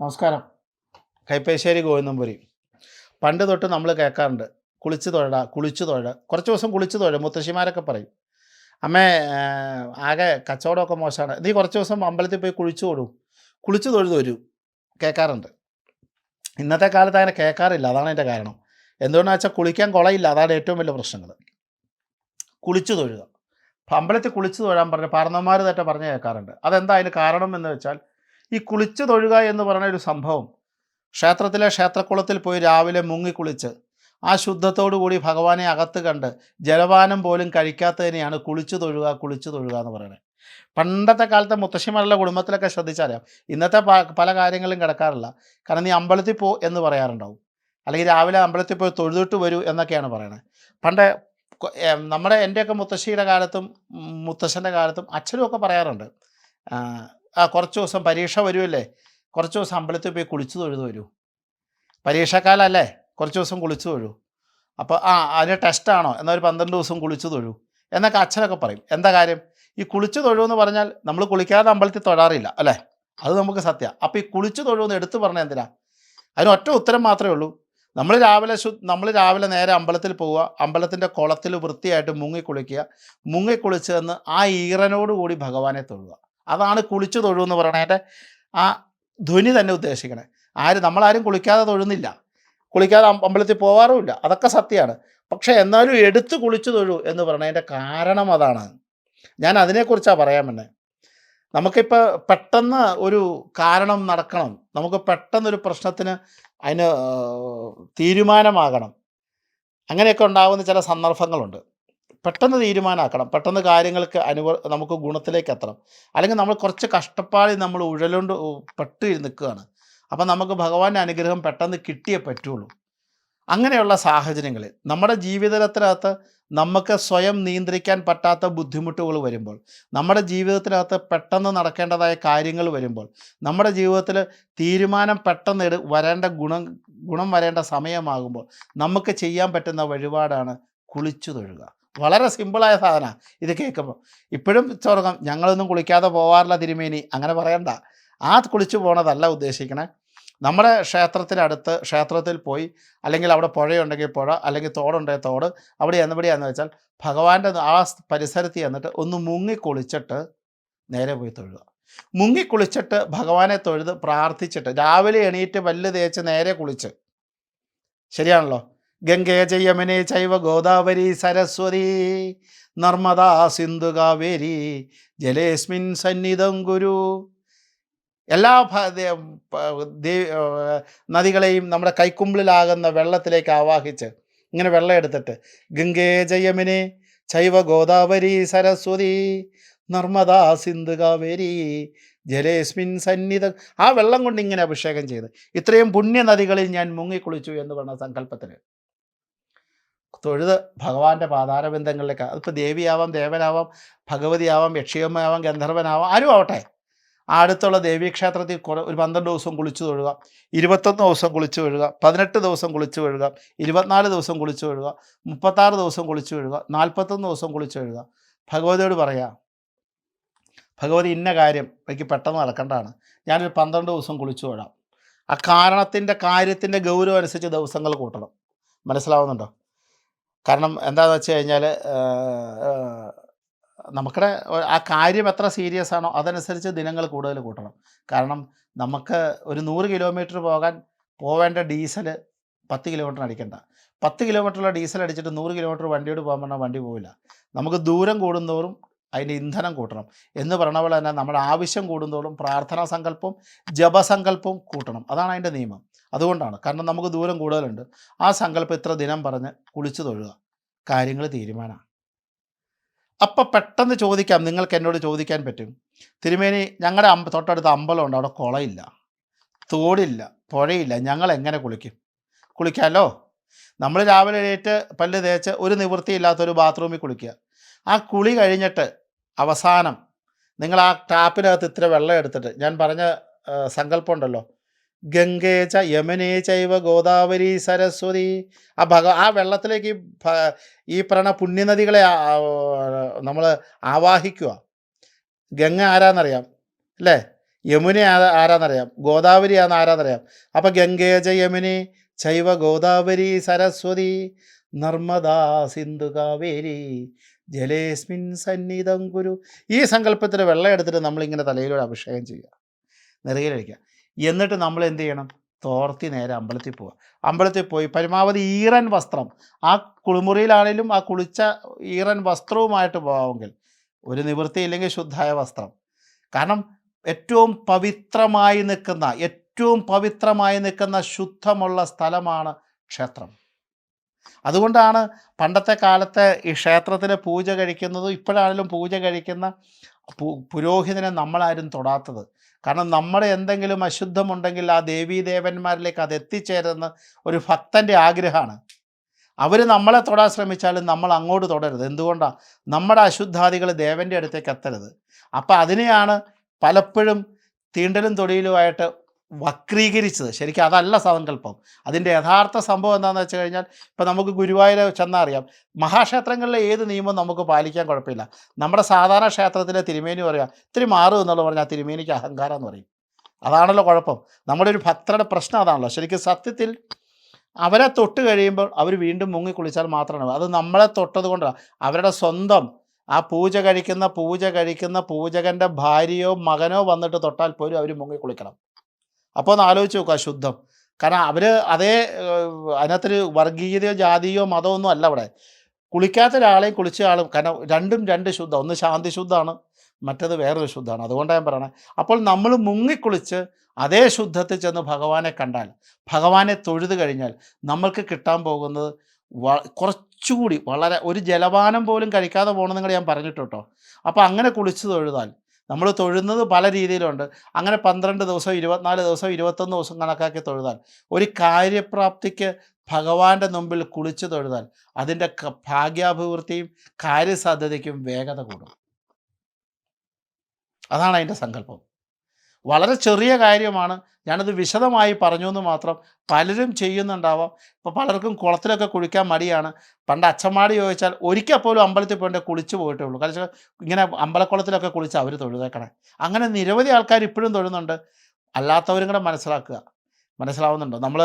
നമസ്കാരം. കൈപ്പേശ്ശേരി ഗോവിന്ദംപുരി. പണ്ട് തൊട്ട് നമ്മൾ കേൾക്കാറുണ്ട് കുളിച്ച് തൊഴ കുളിച്ച് തൊഴ. കുറച്ച് ദിവസം കുളിച്ചു തൊഴ മുത്തശ്ശിമാരൊക്കെ പറയും. അമ്മേ ആകെ കച്ചവടമൊക്കെ മോശമാണ്. നീ കുറച്ച് ദിവസം അമ്പലത്തിൽ പോയി കുളിച്ചു തൊഴും കുളിച്ച് തൊഴുതു വരൂ. കേൾക്കാറുണ്ട് ഇന്നത്തെ കാലത്ത് അങ്ങനെ കേൾക്കാറില്ല അതാണ് എന്റെ കാരണം. എന്തുകൊണ്ടാണെന്ന് വെച്ചാൽ കുളിക്കാൻ കുളയില്ല. അതാണ് ഏറ്റവും വലിയ പ്രശ്നങ്ങൾ കുളിച്ചു തൊഴുക. അമ്പലത്തിൽ കുളിച്ചു തൊഴാൻ പറഞ്ഞ പാർന്നമാർ തന്നെ പറഞ്ഞ് കേൾക്കാറുണ്ട് അതെന്താ അതിന് കാരണം എന്ന് വെച്ചാൽ ഈ കുളിച്ചു തൊഴുക എന്ന് പറയുന്ന ഒരു സംഭവം. ക്ഷേത്രത്തിലെ ക്ഷേത്രക്കുളത്തിൽ പോയി രാവിലെ മുങ്ങിക്കുളിച്ച് ആ ശുദ്ധത്തോടു കൂടി ഭഗവാനെ അകത്ത് കണ്ട് ജലപാനം പോലും കഴിക്കാത്തതിനെയാണ് കുളിച്ചു തൊഴുക കുളിച്ചു തൊഴുക എന്ന് പറയുന്നത്. പണ്ടത്തെ കാലത്തെ മുത്തശ്ശിമാരുടെ കുടുംബത്തിലൊക്കെ ശ്രദ്ധിച്ചറിയാം. ഇന്നത്തെ പല കാര്യങ്ങളും കിടക്കാറില്ല. കാരണം നീ അമ്പലത്തിൽ പോ എന്ന് പറയാറുണ്ടാവും. അല്ലെങ്കിൽ രാവിലെ അമ്പലത്തിൽ പോയി തൊഴുതിട്ട് വരൂ എന്നൊക്കെയാണ് പറയുന്നത്. പണ്ട് നമ്മുടെ എന്റെയൊക്കെ മുത്തശ്ശിയുടെ കാലത്തും മുത്തശ്ശന്റെ കാലത്തും അച്ഛനും ഒക്കെ പറയാറുണ്ട്. ആ, കുറച്ച് ദിവസം പരീക്ഷ വരുമല്ലേ കുറച്ച് ദിവസം അമ്പലത്തിൽ പോയി കുളിച്ചു തൊഴുതു വരൂ. പരീക്ഷക്കാലല്ലേ? കുറച്ച് ദിവസം കുളിച്ചു തൊഴൂ അപ്പോൾ ആ അതിന് ടെസ്റ്റാണോ എന്നാൽ ഒരു പന്ത്രണ്ട് ദിവസം കുളിച്ചു തൊഴൂ എന്നൊക്കെ അച്ഛനൊക്കെ പറയും. എന്താ കാര്യം? ഈ കുളിച്ചു തൊഴുവെന്ന് പറഞ്ഞാൽ നമ്മൾ കുളിക്കാതെ അമ്പലത്തിൽ തൊഴാറില്ല അല്ലേ? അത് നമുക്ക് സത്യം. അപ്പോൾ ഈ കുളിച്ചു തൊഴുവെന്ന് എടുത്തു പറഞ്ഞാൽ എന്തിനാ? അതിന് ഒറ്റ ഉത്തരം മാത്രമേ ഉള്ളൂ. നമ്മൾ രാവിലെ ശു നമ്മൾ രാവിലെ നേരെ അമ്പലത്തിൽ പോവുക. അമ്പലത്തിന്റെ കുളത്തിൽ വൃത്തിയായിട്ട് മുങ്ങി കുളിക്കുക. മുങ്ങി കുളിച്ച് എന്ന് ആ ഈറനോടുകൂടി ഭഗവാനെ തൊഴുക. അതാണ് കുളിച്ചു തൊഴു എന്ന് പറയണതിന്റെ ആ ധ്വനി തന്നെ ഉദ്ദേശിക്കണേ. ആരും നമ്മളാരും കുളിക്കാതെ തൊഴുന്നില്ല. കുളിക്കാതെ അമ്പലത്തിൽ പോവാറുമില്ല. അതൊക്കെ സത്യമാണ്. പക്ഷേ എന്നാലും എടുത്ത് കുളിച്ചു തൊഴു എന്ന് പറയണതിന്റെ കാരണം അതാണ്. ഞാൻ അതിനെക്കുറിച്ചാണ് പറയാൻ തന്നെ നമുക്കിപ്പോൾ പെട്ടെന്ന് ഒരു കാരണം നടക്കണം. നമുക്ക് പെട്ടെന്നൊരു പ്രശ്നത്തിന് അതിന് തീരുമാനമാകണം. അങ്ങനെയൊക്കെ ഉണ്ടാകുന്ന ചില സന്ദർഭങ്ങളുണ്ട്. പെട്ടെന്ന് തീരുമാനമാക്കണം പെട്ടെന്ന് കാര്യങ്ങൾക്ക് അനുവ നമുക്ക് ഗുണത്തിലേക്ക് എത്തണം. അല്ലെങ്കിൽ നമ്മൾ കുറച്ച് കഷ്ടപ്പാടി നമ്മൾ ഉഴലുകൊണ്ട് പെട്ട് നിൽക്കുകയാണ്. അപ്പം നമുക്ക് ഭഗവാന്റെ അനുഗ്രഹം പെട്ടെന്ന് കിട്ടിയേ പറ്റുള്ളൂ. അങ്ങനെയുള്ള സാഹചര്യങ്ങളിൽ നമ്മുടെ ജീവിതത്തിനകത്ത് നമുക്ക് സ്വയം നിയന്ത്രിക്കാൻ പറ്റാത്ത ബുദ്ധിമുട്ടുകൾ വരുമ്പോൾ നമ്മുടെ ജീവിതത്തിനകത്ത് പെട്ടെന്ന് നടക്കേണ്ടതായ കാര്യങ്ങൾ വരുമ്പോൾ നമ്മുടെ ജീവിതത്തിൽ തീരുമാനം പെട്ടെന്ന് വരേണ്ട ഗുണം ഗുണം വരേണ്ട സമയമാകുമ്പോൾ നമുക്ക് ചെയ്യാൻ പറ്റുന്ന വഴിപാടാണ് കുളിച്ചു തൊഴുക. വളരെ സിമ്പിളായ സാധനമാണ് ഇത് കേൾക്കുമ്പോൾ ഇപ്പോഴും ചോർക്കം. ഞങ്ങളൊന്നും കുളിക്കാതെ പോവാറില്ല തിരുമേനി. അങ്ങനെ പറയണ്ട. ആ കുളിച്ചു പോണതല്ല ഉദ്ദേശിക്കണേ. നമ്മുടെ ക്ഷേത്രത്തിനടുത്ത് ക്ഷേത്രത്തിൽ പോയി അല്ലെങ്കിൽ അവിടെ പുഴയുണ്ടെങ്കിൽ പുഴ അല്ലെങ്കിൽ തോടുണ്ടെങ്കിൽ തോട് അവിടെ എന്നുപടിയാന്ന് വെച്ചാൽ ഭഗവാന്റെ ആ പരിസരത്ത് ചെന്നിട്ട് ഒന്ന് മുങ്ങി കുളിച്ചിട്ട് നേരെ പോയി തൊഴുക. മുങ്ങി കുളിച്ചിട്ട് ഭഗവാനെ തൊഴുത് പ്രാർത്ഥിച്ചിട്ട് രാവിലെ എണീറ്റ് പല്ല് തേച്ച് നേരെ കുളിച്ച്. ശരിയാണല്ലോ? ഗംഗേ ജയമനെ ചൈവ ഗോദാവരി സരസ്വതി നർമ്മദാ സിന്ധു കാവേരി ജലേസ്മിൻ സന്നിധം ഗുരു. എല്ലാ നദികളെയും നമ്മുടെ കൈക്കുമ്പിളിലാകുന്ന വെള്ളത്തിലേക്ക് ആവാഹിച്ച് ഇങ്ങനെ വെള്ളം എടുത്തിട്ട് ഗംഗേ ജയമിനെ ചൈവ ഗോദാവരി സരസ്വതി നർമ്മദാ സിന്ധു കാവേരി ജലേസ്മിൻ സന്നിധ. ആ വെള്ളം കൊണ്ട് ഇങ്ങനെ അഭിഷേകം ചെയ്ത് ഇത്രയും പുണ്യ നദികളിൽ ഞാൻ മുങ്ങിക്കുളിച്ചു എന്ന് പറഞ്ഞ സങ്കല്പത്തിൽ തൊഴുത് ഭഗവാന്റെ പാതാരബന്ധങ്ങളിലേക്ക് അതിപ്പോൾ ദേവിയാവാം ദേവനാവാം ഭഗവതിയാവാം യക്ഷിയമ്മയാവാം ഗന്ധർവനാവാം ആരും ആവട്ടെ. അടുത്തുള്ള ദേവീക്ഷേത്രത്തിൽ കുറെ ഒരു പന്ത്രണ്ട് ദിവസം കുളിച്ചു തൊഴുക. ഇരുപത്തൊന്ന് ദിവസം കുളിച്ചു തൊഴുക. പതിനെട്ട് ദിവസം കുളിച്ചു തൊഴുക. ഇരുപത്തിനാല് ദിവസം കുളിച്ചു തൊഴുക. മുപ്പത്താറ് ദിവസം കുളിച്ചു തൊഴുക. നാൽപ്പത്തൊന്ന് ദിവസം കുളിച്ചു തൊഴുക. ഭഗവതിയോട് പറയാം ഭഗവതി ഇന്ന കാര്യം എനിക്ക് പെട്ടെന്ന് നടക്കേണ്ടതാണ് ഞാനൊരു പന്ത്രണ്ട് ദിവസം കുളിച്ചു തൊഴാം. ആ കാരണത്തിന്റെ കാര്യത്തിന്റെ ഗൗരവം അനുസരിച്ച് ദിവസങ്ങൾ കൂട്ടണം. മനസ്സിലാവുന്നുണ്ടോ? കാരണം എന്താണെന്ന് വെച്ച് കഴിഞ്ഞാൽ നമുക്കിടെ ആ കാര്യം എത്ര സീരിയസ് ആണോ അതനുസരിച്ച് ദിനങ്ങൾ കൂടുതൽ കൂട്ടണം. കാരണം നമുക്ക് ഒരു നൂറ് കിലോമീറ്റർ പോകാൻ പോവേണ്ട ഡീസൽ പത്ത് കിലോമീറ്റർ അടിക്കണ്ട. പത്ത് കിലോമീറ്ററുള്ള ഡീസൽ അടിച്ചിട്ട് നൂറ് കിലോമീറ്റർ വണ്ടിയോട് പോകാൻ പറഞ്ഞാൽ വണ്ടി പോവില്ല. നമുക്ക് ദൂരം കൂടുന്തോറും അതിന്റെ ഇന്ധനം കൂട്ടണം. എന്ന് പറഞ്ഞ പോലെ തന്നെ നമ്മുടെ ആവശ്യം കൂടുന്തോറും പ്രാർത്ഥനാ സങ്കല്പവും ജപസങ്കല്പവും കൂട്ടണം. അതാണ് അതിന്റെ നിയമം. അതുകൊണ്ടാണ്. കാരണം നമുക്ക് ദൂരം കൂടുതലുണ്ട്. ആ സങ്കല്പം ഇത്ര ദിനം പറഞ്ഞ് കുളിച്ചു തൊഴുക. കാര്യങ്ങൾ തീരുമാനമാണ്. അപ്പം പെട്ടെന്ന് ചോദിക്കാം. നിങ്ങൾക്ക് എന്നോട് ചോദിക്കാൻ പറ്റും. തിരുമേനി ഞങ്ങളുടെ അമ്പ തൊട്ടടുത്ത് അമ്പലമുണ്ട് അവിടെ കുളയില്ല. തോടില്ല. പുഴയില്ല. ഞങ്ങൾ എങ്ങനെ കുളിക്കും? കുളിക്കാമല്ലോ നമ്മൾ രാവിലെ എഴുന്നേറ്റ് പല്ല് തേച്ച് ഒരു നിവൃത്തിയില്ലാത്തൊരു ബാത്റൂമിൽ കുളിക്കുക. ആ കുളി കഴിഞ്ഞിട്ട് അവസാനം നിങ്ങൾ ആ ടാപ്പിനകത്ത് ഇത്ര വെള്ളം എടുത്തിട്ട് ഞാൻ പറഞ്ഞ സങ്കല്പമുണ്ടല്ലോ ഗംഗേ ച യമനേ ചൈവ ഗോദാവരി സരസ്വതി. ആ ഭഗ ആ വെള്ളത്തിലേക്ക് ഈ പറയണ പുണ്യനദികളെ നമ്മൾ ആവാഹിക്കുക ഗംഗ ആരാന്നറിയാം? അല്ലേ? യമുന ആരാന്നറിയാം? ഗോദാവരി ആണെന്ന് ആരാന്നറിയാം? അപ്പം ഗംഗേജ യമുനി ചൈവ ഗോദാവരി സരസ്വതി. നർമ്മദാ സിന്ധു കാവേരി. ജലേസ്മിൻ സന്നിധം ഗുരു ഈ സങ്കല്പത്തിൽ വെള്ളം എടുത്തിട്ട് നമ്മളിങ്ങനെ തലയിലൂടെ അഭിഷേകം ചെയ്യുക. നെറുകയിലടിക്കുക. എന്നിട്ട് നമ്മൾ എന്ത് ചെയ്യണം? തോർത്തി നേരെ അമ്പലത്തിൽ പോവുക അമ്പലത്തിൽ പോയി പരമാവധി ഈറൻ വസ്ത്രം. ആ കുളിമുറിയിലാണേലും ആ കുളിച്ച ഈറൻ വസ്ത്രവുമായിട്ട് പോകാമെങ്കിൽ ഒരു നിവൃത്തി ഇല്ലെങ്കിൽ ശുദ്ധായ വസ്ത്രം. കാരണം ഏറ്റവും പവിത്രമായി നിൽക്കുന്ന ഏറ്റവും പവിത്രമായി നിൽക്കുന്ന ശുദ്ധമുള്ള സ്ഥലമാണ് ക്ഷേത്രം. അതുകൊണ്ടാണ് പണ്ടത്തെ കാലത്തെ ഈ ക്ഷേത്രത്തിലെ പൂജ കഴിക്കുന്നതും ഇപ്പോഴാണെങ്കിലും പൂജ കഴിക്കുന്ന പുരോഹിതനെ നമ്മളാരും തൊടാത്തത്. കാരണം നമ്മുടെ എന്തെങ്കിലും അശുദ്ധമുണ്ടെങ്കിൽ ആ ദേവീദേവന്മാരിലേക്ക് അത് എത്തിച്ചേരുന്ന ഒരു ഭക്തന്റെ ആഗ്രഹമാണ്. അവർ നമ്മളെ തൊടാൻ ശ്രമിച്ചാലും നമ്മൾ അങ്ങോട്ട് തൊടരുത്. എന്തുകൊണ്ടാണ് നമ്മുടെ അശുദ്ധാദികൾ ദേവന്റെ അടുത്തേക്ക് എത്തരുത്. അപ്പം അതിനെയാണ് പലപ്പോഴും തീണ്ടലും തൊടിയിലുമായിട്ട് വക്രീകരിച്ചത്. ശരിക്കും അതല്ല സങ്കല്പം അതിന്റെ യഥാർത്ഥ സംഭവം എന്താണെന്ന് വെച്ച് കഴിഞ്ഞാൽ ഇപ്പം നമുക്ക് ഗുരുവായൂർ ചെന്നാൽ അറിയാം മഹാക്ഷേത്രങ്ങളിലെ ഏത് നിയമം നമുക്ക് പാലിക്കാൻ കുഴപ്പമില്ല. നമ്മുടെ സാധാരണ ക്ഷേത്രത്തിലെ തിരുമേനി പറയുക ഇത്തിരി മാറും എന്നുള്ള പറഞ്ഞാൽ ആ തിരുമേനിക്ക് അഹങ്കാരം എന്ന് പറയും. അതാണല്ലോ കുഴപ്പം. നമ്മുടെ ഒരു ഭക്തരുടെ പ്രശ്നം അതാണല്ലോ. ശരിക്കും സത്യത്തിൽ അവരെ തൊട്ട് കഴിയുമ്പോൾ അവർ വീണ്ടും മുങ്ങി കുളിച്ചാൽ മാത്രമാണ്. അത് നമ്മളെ തൊട്ടത് കൊണ്ടാണ്. അവരുടെ സ്വന്തം ആ പൂജ കഴിക്കുന്ന പൂജ കഴിക്കുന്ന പൂജകന്റെ ഭാര്യയോ മകനോ വന്നിട്ട് തൊട്ടാൽ പോലും അവർ മുങ്ങി കുളിക്കണം. അപ്പോൾ ഒന്ന് ആലോചിച്ച് നോക്കുക ശുദ്ധം. കാരണം അവർ അതേ അതിനകത്തൊരു വർഗീയതയോ ജാതിയോ മതമോ ഒന്നും അല്ല അവിടെ. കുളിക്കാത്ത ഒരാളെയും കുളിച്ച ആളും കാരണം രണ്ടും രണ്ട് ശുദ്ധം. ഒന്ന് ശാന്തി ശുദ്ധമാണ് മറ്റത് വേറൊരു ശുദ്ധമാണ്. അതുകൊണ്ടാണ് ഞാൻ പറയണേ. അപ്പോൾ നമ്മൾ മുങ്ങിക്കുളിച്ച് അതേ ശുദ്ധത്തിൽ ചെന്ന് ഭഗവാനെ കണ്ടാൽ ഭഗവാനെ തൊഴുത് കഴിഞ്ഞാൽ നമ്മൾക്ക് കിട്ടാൻ പോകുന്നത് വ കുറച്ചുകൂടി വളരെ ഒരു ജലപാനം പോലും കഴിക്കാതെ പോകണമെന്ന് ഞാൻ പറഞ്ഞിട്ടുട്ടോ അപ്പോൾ അങ്ങനെ കുളിച്ച് തൊഴുതാൽ നമ്മൾ തൊഴുന്നത് പല രീതിയിലുണ്ട്. അങ്ങനെ പന്ത്രണ്ട് ദിവസം ഇരുപത്തിനാല് ദിവസം ഇരുപത്തൊന്ന് ദിവസം കണക്കാക്കി തൊഴുതാൽ ഒരു കാര്യപ്രാപ്തിക്ക് ഭഗവാന്റെ മുമ്പിൽ കുളിച്ചു തൊഴുതാൽ അതിന്റെ ഭാഗ്യാഭിവൃദ്ധിയും കാര്യസാധ്യതയ്ക്കും വേഗത കൂടും. അതാണ് അതിന്റെ സങ്കല്പം. വളരെ ചെറിയ കാര്യമാണ്. ഞാനത് വിശദമായി പറഞ്ഞു എന്ന് മാത്രം പലരും ചെയ്യുന്നുണ്ടാവാം. ഇപ്പോൾ പലർക്കും കുളത്തിലൊക്കെ കുളിക്കാൻ മടിയാണ്. പണ്ട് അച്ചമാടി ചോദിച്ചാൽ ഒരിക്കൽ പോലും അമ്പലത്തിൽ പോയിട്ട് കുളിച്ച് പോയിട്ടേ ഉള്ളൂ കാരണം ഇങ്ങനെ അമ്പലക്കുളത്തിലൊക്കെ കുളിച്ച് അവർ തൊഴുതേക്കണേ. അങ്ങനെ നിരവധി ആൾക്കാർ ഇപ്പോഴും തൊഴുന്നുണ്ട്. അല്ലാത്തവരും കൂടെ മനസ്സിലാക്കുക. മനസ്സിലാവുന്നുണ്ടോ? നമ്മൾ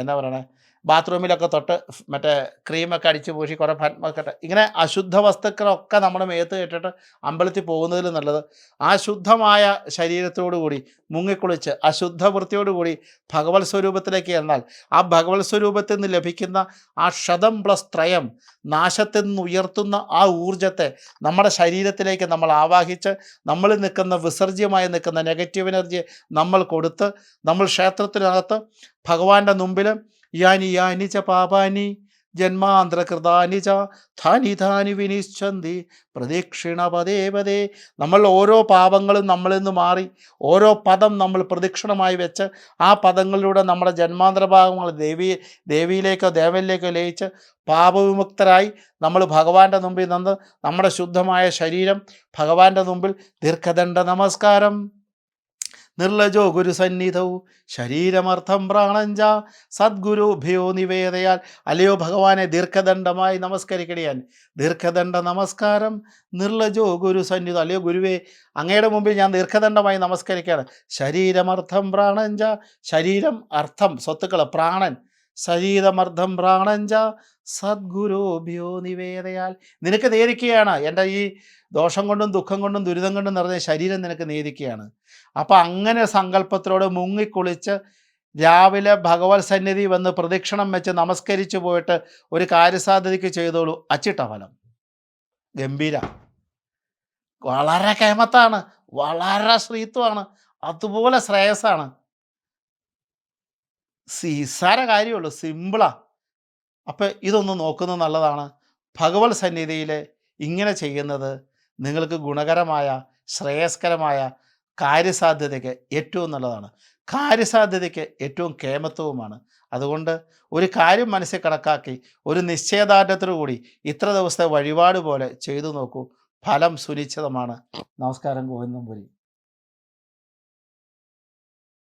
എന്താ പറയണേ? ബാത്റൂമിലൊക്കെ തൊട്ട് മറ്റേ ക്രീമൊക്കെ അടിച്ച് പൂശി കുറേ ഭത്മൊക്കെ ഇങ്ങനെ അശുദ്ധ വസ്തുക്കളൊക്കെ നമ്മുടെ മേത്ത് കെട്ടിട്ട് അമ്പലത്തിൽ പോകുന്നതിൽ നല്ലത്. ആ ശുദ്ധമായ ശരീരത്തോടു കൂടി മുങ്ങിക്കുളിച്ച് അശുദ്ധ വൃത്തിയോടുകൂടി ഭഗവത് സ്വരൂപത്തിലേക്ക് എന്നാൽ ആ ഭഗവത് സ്വരൂപത്തിൽ നിന്ന് ലഭിക്കുന്ന ആ ക്ഷതം പ്ലസ് ത്രയം നാശത്തിൽ നിന്ന് ഉയർത്തുന്ന ആ ഊർജത്തെ നമ്മുടെ ശരീരത്തിലേക്ക് നമ്മൾ ആവാഹിച്ച് നമ്മൾ നിൽക്കുന്ന വിസർജ്യമായി നിൽക്കുന്ന നെഗറ്റീവ് എനർജി നമ്മൾ കൊടുത്ത് നമ്മൾ ക്ഷേത്രത്തിനകത്ത് ഭഗവാന്റെ മുമ്പിൽ യാനി യാനി ച പാപാനി ജന്മാന്തരകൃതാനി ച ധാനി ധാനി വിനിശ്ചന്തി പ്രദക്ഷിണ പതേ പതേ നമ്മൾ ഓരോ പാപങ്ങളും നമ്മളിൽ നിന്ന് മാറി ഓരോ പദം നമ്മൾ പ്രദക്ഷിണമായി വെച്ച് ആ പദങ്ങളിലൂടെ നമ്മുടെ ജന്മാന്തര ഭാഗങ്ങൾ ദേവി ദേവിയിലേക്കോ ദേവനിലേക്കോ ലയിച്ച് പാപവിമുക്തരായി നമ്മൾ ഭഗവാന്റെ മുമ്പിൽ നിന്ന് നമ്മുടെ ശുദ്ധമായ ശരീരം ഭഗവാന്റെ മുമ്പിൽ ദീർഘദണ്ഡ നമസ്കാരം. നിർലജോ ഗുരുസന്നിധൗ. ശരീരമർത്ഥം പ്രാണഞ്ച. സദ്ഗുരുഭ്യോ നിവേദയാൽ. അല്ലയോ ഭഗവാനെ ദീർഘദണ്ഡമായി നമസ്കരിക്കടിയാൻ ദീർഘദണ്ഡ നമസ്കാരം. നിർലജോ ഗുരുസന്നിധ. അല്ലയോ ഗുരുവേ അങ്ങയുടെ മുമ്പിൽ ഞാൻ ദീർഘദണ്ഡമായി നമസ്കരിക്കുകയാണ്. ശരീരമർത്ഥം പ്രാണഞ്ച. ശരീരം അർത്ഥം സ്വത്തുക്കൾ പ്രാണൻ. ശരീരമർത്ഥം പ്രാണഞ്ച സദ്ഗുരുഭ്യോ നിവേദയാൽ. നിനക്ക് നേരിക്കുകയാണ് എന്റെ ഈ ദോഷം കൊണ്ടും ദുഃഖം കൊണ്ടും ദുരിതം കൊണ്ടും നിറഞ്ഞ ശരീരം നിനക്ക് നേരിക്കുകയാണ് അപ്പം അങ്ങനെ സങ്കല്പത്തിലൂടെ മുങ്ങിക്കുളിച്ച് രാവിലെ ഭഗവത് സന്നിധി വന്ന് പ്രദക്ഷിണം വെച്ച് നമസ്കരിച്ചു പോയിട്ട് ഒരു കാര്യസാധ്യതയ്ക്ക് ചെയ്തോളൂ. അച്ചിട്ട ഫലം ഗംഭീര. വളരെ കേമത്താണ്. വളരെ ശ്രീത്വമാണ് അതുപോലെ ശ്രേയസ്സാണ്. സീസാര കാര്യമുള്ളൂ. സിമ്പിളാ. അപ്പോൾ ഇതൊന്ന് നോക്കുന്നത് നല്ലതാണ്. ഭഗവത് സന്നിധിയിൽ ഇങ്ങനെ ചെയ്യുന്നത് നിങ്ങൾക്ക് ഗുണകരമായ ശ്രേയസ്കരമായ കാര്യസാധ്യതയ്ക്ക് ഏറ്റവും നല്ലതാണ്. കാര്യസാധ്യതയ്ക്ക് ഏറ്റവും കേമത്വവുമാണ്. അതുകൊണ്ട് ഒരു കാര്യം മനസ്സിൽ കണക്കാക്കി ഒരു നിശ്ചയദാർഢ്യത്തോടുകൂടി ഇത്ര ദിവസത്തെ വഴിപാട് പോലെ ചെയ്തു നോക്കൂ. ഫലം സുനിശ്ചിതമാണ്. നമസ്കാരം ഗോവിന്ദം പുരി.